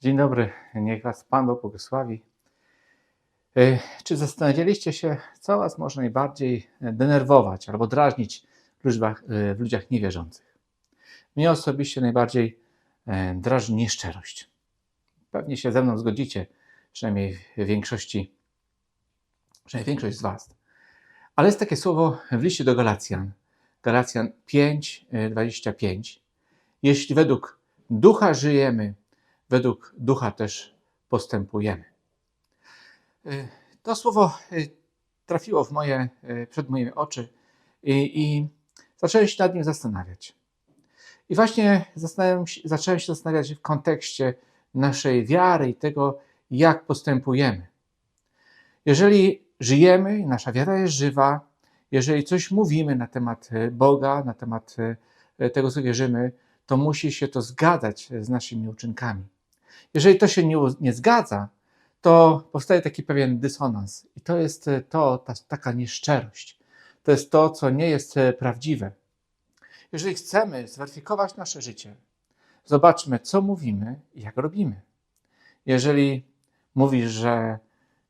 Dzień dobry, niech Was Pan Bóg błogosławi. E, Czy zastanawialiście się, co Was może najbardziej denerwować albo drażnić w ludziach, e, w ludziach niewierzących? Mnie osobiście najbardziej e, drażni nieszczerość. Pewnie się ze mną zgodzicie, przynajmniej w większości, przynajmniej większość z Was. Ale jest takie słowo w liście do Galacjan, Galacjan 5, e, 25. Jeśli według ducha żyjemy, według ducha też postępujemy. Y, To słowo y, trafiło w moje, y, przed moje oczy i, i zacząłem się nad nim zastanawiać. I właśnie się, zacząłem się zastanawiać w kontekście naszej wiary i tego, jak postępujemy. Jeżeli żyjemy, nasza wiara jest żywa, jeżeli coś mówimy na temat Boga, na temat tego, co wierzymy, to musi się to zgadzać z naszymi uczynkami. Jeżeli to się nie, nie zgadza, to powstaje taki pewien dysonans. I to jest e, to, ta, taka nieszczerość. To jest to, co nie jest e, prawdziwe. Jeżeli chcemy zweryfikować nasze życie, zobaczmy, co mówimy i jak robimy. Jeżeli mówisz, że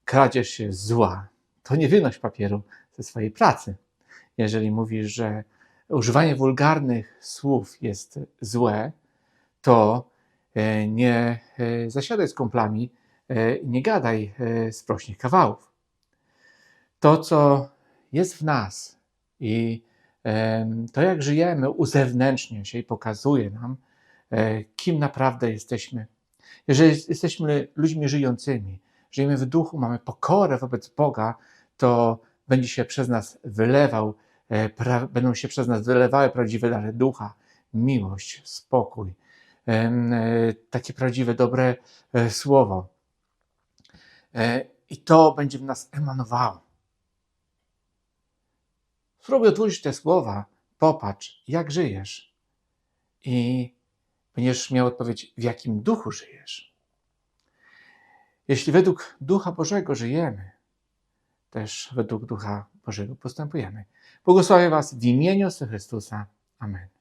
kradzież jest zła, to nie wynoś papieru ze swojej pracy. Jeżeli mówisz, że używanie wulgarnych słów jest złe, to nie e, zasiadaj z kumplami, e, nie gadaj e, sprośnych kawałów. To, co jest w nas i to, jak żyjemy, uzewnętrznia się i pokazuje nam, e, kim naprawdę jesteśmy. Jeżeli jesteśmy ludźmi żyjącymi, żyjemy w duchu, mamy pokorę wobec Boga, to będzie się przez nas wylewał, e, pra, będą się przez nas wylewały prawdziwe dary ducha, miłość, spokój, e, takie prawdziwe, dobre e, słowo. E, I to będzie w nas emanowało. Spróbuj odwrócić te słowa, popatrz, jak żyjesz. I będziesz miał odpowiedź, w jakim duchu żyjesz. Jeśli według Ducha Bożego żyjemy, też według Ducha Bożego postępujemy. Błogosławię Was w imieniu Chrystusa. Amen.